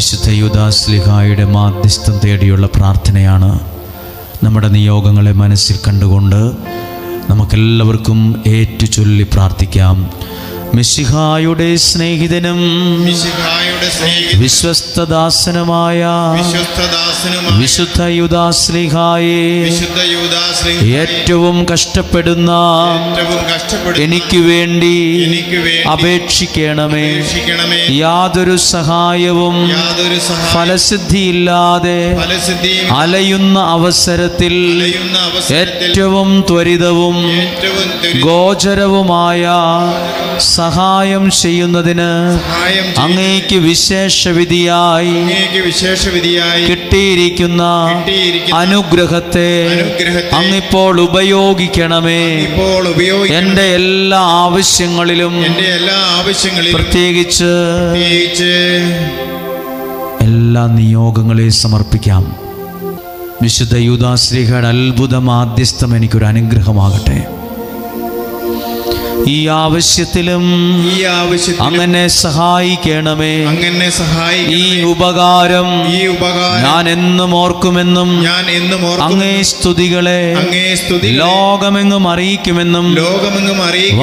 വിശുദ്ധ യുദാസ്ലിഹായുടെ മാധ്യസ്ഥം തേടിയുള്ള പ്രാർത്ഥനയാണ് നമ്മുടെ നിയോഗങ്ങളെ മനസ്സിൽ കണ്ടുകൊണ്ട് നമുക്കെല്ലാവർക്കും ഏറ്റു ചൊല്ലി പ്രാർത്ഥിക്കാം. മിശിഹായുടെ സ്നേഹിതനും വിശ്വസ്തദാസനുമായ വിശുദ്ധ ഏറ്റവും കഷ്ടപ്പെടുന്ന എനിക്ക് വേണ്ടി അപേക്ഷിക്കണമേ. യാതൊരു സഹായവും ഫലസിദ്ധിയില്ലാതെ അലയുന്ന അവസരത്തിൽ ഏറ്റവും ത്വരിതവും ഗോചരവുമായ സഹായം ചെയ്യുന്നതിന് അങ്ങേക്ക് വിശേഷവിധിയായി വിധിയായി വിശേഷവിധിയായി കിട്ടിയിരിക്കുന്ന അനുഗ്രഹത്തെ അങ്ങിപ്പോൾ ഉപയോഗിക്കണമേ. എന്റെ എല്ലാ ആവശ്യങ്ങളിലും എന്റെ എല്ലാ ആവശ്യങ്ങളിലും പ്രത്യേകിച്ച് എല്ലാ നിയോഗങ്ങളെയും സമർപ്പിക്കാം. വിശുദ്ധ യൂതാശ്രീഹയുടെ അത്ഭുത മാധ്യസ്ഥം എനിക്കൊരു അനുഗ്രഹമാകട്ടെ. ഈ ആവശ്യത്തിലും ഈ ആവശ്യത്തിലും അങ്ങനെ സഹായിക്കണമേ. അങ്ങനെ സഹായി ഈ ഉപകാരം ഈ ഉപകാരം ഞാൻ എന്നും ഓർക്കുമെന്നും ഞാൻ എന്നും അങ്ങേ സ്തുതികളെ അങ്ങേ സ്തുതി ലോകമെങ്ങും അറിയിക്കുമെന്നും ലോകമെങ്ങും അറിയിക്കും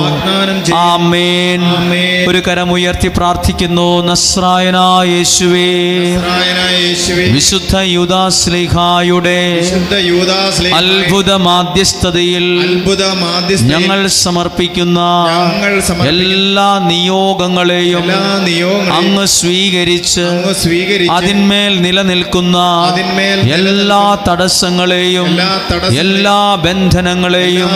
വാഗ്ദാനം ചെയ്യുന്നു. ആമേൻ. ഒരു കരമുയർത്തി പ്രാർത്ഥിക്കുന്നു. നസ്രായനായ യേശുവേ. വിശുദ്ധ യുദാസ്ലിഹായുടെ അത്ഭുത മാധ്യസ്ഥതയിൽ ഞങ്ങൾ സമർപ്പിക്കുന്ന എല്ലാ നിയോഗങ്ങളെയും അങ്ങ് സ്വീകരിച്ച് അതിന്മേൽ നിലനിൽക്കുന്ന എല്ലാ തടസ്സങ്ങളെയും എല്ലാ ബന്ധനങ്ങളെയും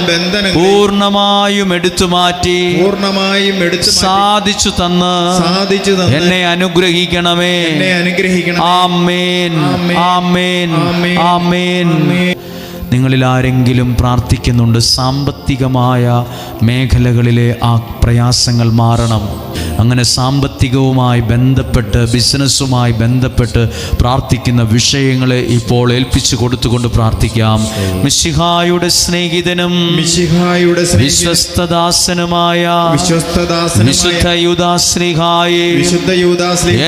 പൂർണമായും എടുത്തു മാറ്റി പൂർണമായും എടുത്തു സാധിച്ചു തന്ന് സാധിച്ചു എന്നെ അനുഗ്രഹിക്കണമേ. അനുഗ്രഹിക്കണം ആമേൻ. ആമേൻ. ആമേൻ. നിങ്ങളിൽ ആരെങ്കിലും പ്രാർത്ഥിക്കുന്നുണ്ട് സാമ്പത്തികമായ മേഖലകളിലെ ആ പ്രയാസങ്ങൾ മാറണം. അങ്ങനെ സാമ്പത്തികവുമായി ബന്ധപ്പെട്ട് ബിസിനസ്സുമായി ബന്ധപ്പെട്ട് പ്രാർത്ഥിക്കുന്ന വിഷയങ്ങളെ ഇപ്പോൾ ഏൽപ്പിച്ചു കൊടുത്തുകൊണ്ട് പ്രാർത്ഥിക്കാം. മിശിഹായുടെ സ്നേഹിതനും മിശിഹായുടെ വിശ്വസ്തദാസനുമായ യുദാശ്രീഹായെ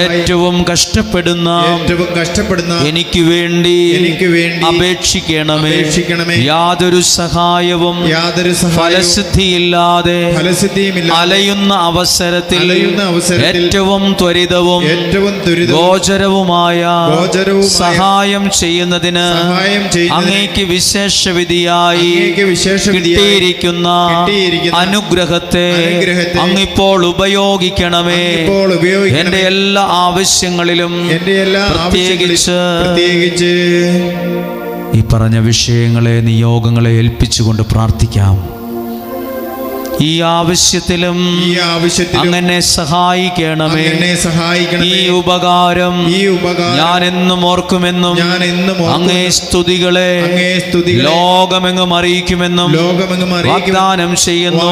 ഏറ്റവും കഷ്ടപ്പെടുന്ന ഏറ്റവും കഷ്ടപ്പെടുന്ന എനിക്ക് വേണ്ടി എനിക്ക് വേണ്ടി അപേക്ഷിക്കണമേ. അപേക്ഷിക്കണമേ. യാതൊരു സഹായവും യാതൊരു ഫലസിദ്ധിയില്ലാതെ ഫലസിദ്ധിയുമില്ല അലയുന്ന അവസരത്തിൽ അലയുന്ന അവസരത്തിൽ ഏറ്റവും ത്വരിതവും ഏറ്റവും ഗോചരവുമായ സഹായം ചെയ്യുന്നതിന് അങ്ങേക്ക് വിശേഷവിധിയായി വിധിയായി വിശേഷവിധിയായി കിട്ടിയിരിക്കുന്ന അനുഗ്രഹത്തെ അങ്ങിപ്പോൾ ഉപയോഗിക്കണമേ. എന്റെ എല്ലാ ആവശ്യങ്ങളിലും പ്രത്യേകിച്ച് പ്രത്യേകിച്ച് ഈ പറഞ്ഞ വിഷയങ്ങളെ നിയോഗങ്ങളെ ഏൽപ്പിച്ചുകൊണ്ട് പ്രാർത്ഥിക്കാം. ഈ ആവശ്യത്തിലും ഈ ആവശ്യത്തിൽ അങ്ങനെ സഹായിക്കണമേ എന്നെ ഈ ഉപകാരം ഈ ഉപകാരം ഞാൻ എന്നും ഓർക്കുമെന്നും ഞാൻ എന്നും. അങ്ങേ സ്തുതികളെ അങ്ങേ സ്തുതികളെ ലോകമെങ്ങും അറിയിക്കുമെന്നും ലോകമെങ്ങും വാഗ്ദാനം ചെയ്യുന്നു.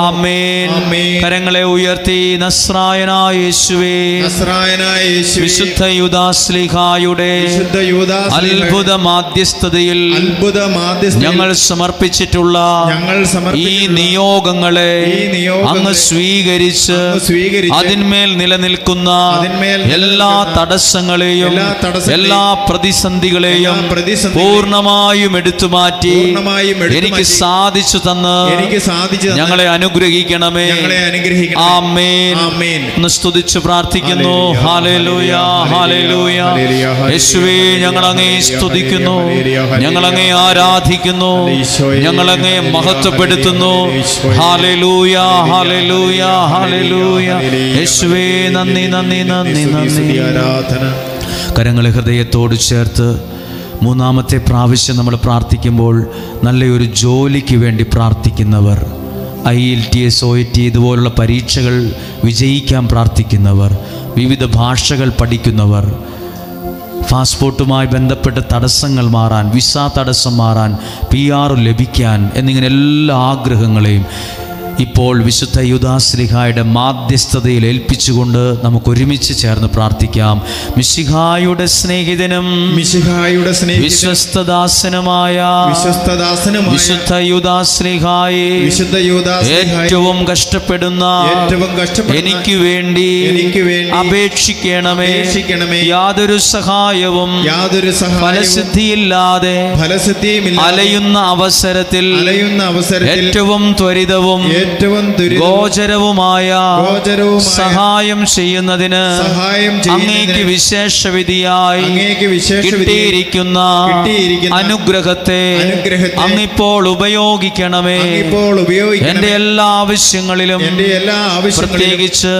ആമേൻ ആമേൻ. കരങ്ങളെ ഉയർത്തി നസ്രായനായ യേശുവേ നസ്രായനായ യേശുവേ, വിശുദ്ധ യുദാസ്ലിഹായുടെ വിശുദ്ധ യൂദാസ് അത്ഭുത മാധ്യസ്ഥതയിൽ അത്ഭുത മാധ്യസ്ഥ ഞങ്ങൾ സമർപ്പിച്ചിട്ടുള്ള ഞങ്ങൾ ഈ സമർപ്പിക്കുന്ന നിയോഗങ്ങളെ അങ്ങ് സ്വീകരിച്ച് അതിന്മേൽ നിലനിൽക്കുന്ന എല്ലാ തടസ്സങ്ങളെയും എല്ലാ പ്രതിസന്ധികളെയും പൂർണമായും എടുത്തു മാറ്റി എനിക്ക് സാധിച്ചു തന്ന് ഞങ്ങളെ അനുഗ്രഹിക്കണമേ. ആമേൻ. സ്തുതിച്ച് പ്രാർത്ഥിക്കുന്നു. ഹാലേലൂയ യേശുവേ ഞങ്ങൾ അങ്ങേ സ്തുതിക്കുന്നു. ഞങ്ങൾ അങ്ങേ ആരാധിക്കുന്നു. ഞങ്ങൾ അങ്ങേ മഹത്വപ്പെടുത്തുന്നു. ഹാലേലൂയ ഹാലേലൂയ ഹാലേലൂയ ഹല്ലേലൂയ, യേശുവേ നന്ദി നന്ദി നന്ദി നന്ദി. ആരാധന. കരങ്ങളെ ഹൃദയത്തോട് ചേർത്ത് മൂന്നാമത്തെ പ്രാവശ്യം നമ്മൾ പ്രാർത്ഥിക്കുമ്പോൾ നല്ലൊരു ജോലിക്ക് വേണ്ടി പ്രാർത്ഥിക്കുന്നവർ I L T S O T ഇതുപോലുള്ള പരീക്ഷകൾ വിജയിക്കാൻ പ്രാർത്ഥിക്കുന്നവർ വിവിധ ഭാഷകൾ പഠിക്കുന്നവർ പാസ്പോർട്ടുമായി ബന്ധപ്പെട്ട തടസ്സങ്ങൾ മാറാൻ വിസ തടസ്സം മാറാൻ പി ആർ ലഭിക്കാൻ എന്നിങ്ങനെ എല്ലാ ആഗ്രഹങ്ങളെയും ഇപ്പോൾ വിശുദ്ധ യുദാശ്ലിഹായുടെ മാധ്യസ്ഥതയിൽ ഏൽപ്പിച്ചുകൊണ്ട് നമുക്ക് ഒരുമിച്ച് ചേർന്ന് പ്രാർത്ഥിക്കാം മിശിഹായുടെ സ്നേഹിതനും മിശിഹായുടെ വിശ്വസ്തദാസനുമായ വിശ്വസ്തദാസനും വിശുദ്ധ യുദാശ്ലിഹായെ വിശുദ്ധ ഏറ്റവും കഷ്ടപ്പെടുന്ന ഏറ്റവും കഷ്ടപ്പെടുന്ന എനിക്ക് വേണ്ടി എനിക്ക് വേണ്ടി അപേക്ഷിക്കണമേ അപേക്ഷിക്കണമേ. യാതൊരു സഹായവും യാതൊരു ഫലസിദ്ധിയില്ലാതെ ഫലസിദ്ധിയുമില്ല അലയുന്ന അവസരത്തിൽ അലയുന്ന അവസരത്തിൽ ഏറ്റവും ത്വരിതവും ഏറ്റവും ഗോചരവുമായ സഹായം ചെയ്യുന്നതിന് അങ്ങേക്ക് വിശേഷവിധിയായി വിശേഷ കിട്ടിയിരിക്കുന്ന കിട്ടിയിരിക്കുന്ന അനുഗ്രഹത്തെ അങ്ങിപ്പോൾ ഉപയോഗിക്കണമേ. എന്റെ എല്ലാ ആവശ്യങ്ങളിലും പ്രത്യേകിച്ച്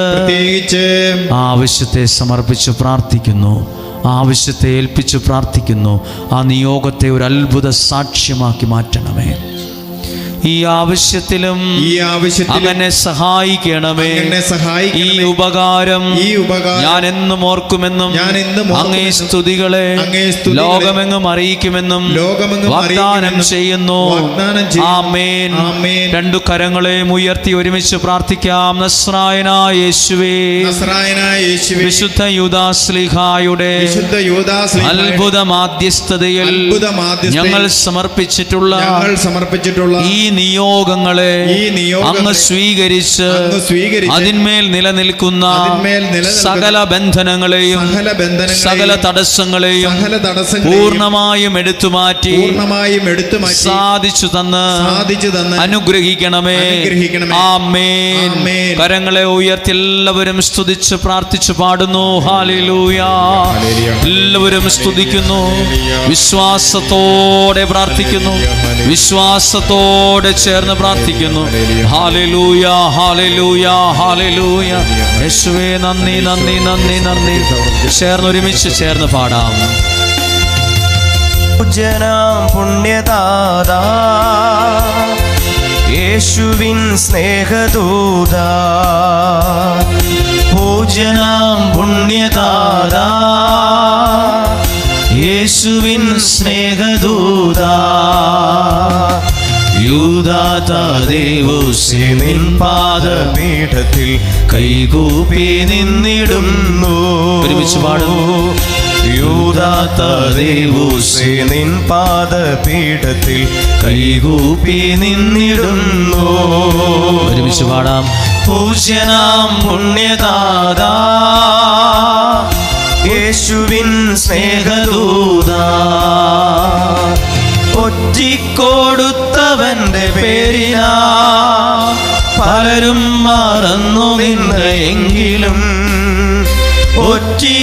ആവശ്യത്തെ സമർപ്പിച്ച് പ്രാർത്ഥിക്കുന്നു. ആവശ്യത്തെ ഏൽപ്പിച്ച് പ്രാർത്ഥിക്കുന്നു. ആ നിയോഗത്തെ ഒരു അത്ഭുത സാക്ഷ്യമാക്കി മാറ്റണമേ. ഈ ആവശ്യത്തിലും ഈ ആവശ്യത്തിൽ അങ്ങനെ സഹായിക്കണമേ. എന്നെ ഈ ഉപകാരം ഈ ഉപകാരം ഞാൻ എന്നും ഓർക്കുമെന്നും ഞാൻ എന്നും അങ്ങേ സ്തുതികളെ ലോകമെങ്ങും അറിയിക്കുമെന്നും ലോകമെങ്ങും വാഗ്ദാനം ചെയ്യുന്നു. ആമേൻ. ആമേൻ. രണ്ടു കരങ്ങളെയും ഉയർത്തി ഒരുമിച്ച് പ്രാർത്ഥിക്കാം. നസ്രായനായ യേശുവേ നസ്രായനായ യേശുവേ വിശുദ്ധ യുദാസ്ലിഹായുടെ അത്ഭുത മാധ്യസ്ഥതയിൽ ഞങ്ങൾ സമർപ്പിച്ചിട്ടുള്ള ഈ നിയോഗങ്ങളെ ഈ നിയോഗങ്ങളെ അങ്ങ് സ്വീകരിച്ച് അതിന്മേൽ നിലനിൽക്കുന്ന സകല ബന്ധനങ്ങളെയും സകല തടസ്സങ്ങളെയും പൂർണമായും എടുത്തു മാറ്റി സാധിച്ചു തന്ന് അനുഗ്രഹിക്കണമേ. ആമേൻ. കരങ്ങളെ ഉയർത്തി എല്ലാവരും സ്തുതിച്ച് പ്രാർത്ഥിച്ചു പാടുന്നു. ഹാലിലൂയ. എല്ലാവരും സ്തുതിക്കുന്നു. വിശ്വാസത്തോടെ പ്രാർത്ഥിക്കുന്നു. വിശ്വാസത്തോടെ ചേർന്ന് പ്രാർത്ഥിക്കുന്നു. ഹാലലൂയ ഹാലലൂയ ഹാലലൂയ യേശുവേ നന്ദി നന്ദി നന്ദി നന്ദി. ചേർന്ന് ഒരുമിച്ച് ചേർന്ന് പാടാം. ജനാം പുണ്യദാതാ യേശുവിൻ സ്നേഹദൂത. പൂജനാം പുണ്യദാതാ യേശുവിൻ സ്നേഹദൂത യൂദാതദേവോസ്യമിൻ പാദപീഠത്തിൽ കൈകൂപ്പി നിന്നിടുന്നു. ഒരുമിച്ച് പാടുന്നു. യൂദാതദേവോസേ നിൻ പാദപീഠത്തിൽ കൈകൂപ്പി നിന്നിടുന്നു. ഒരുമിച്ച് പാടാം. പൂജ്യനാം പുണ്യദാത യേശുവിൻ സ്നേഹദൂത. ഒറ്റിക്കൊടുത്തവന്റെ പേരിനാ പലരും മറന്നു നിന്ന് എങ്കിലും ഒറ്റി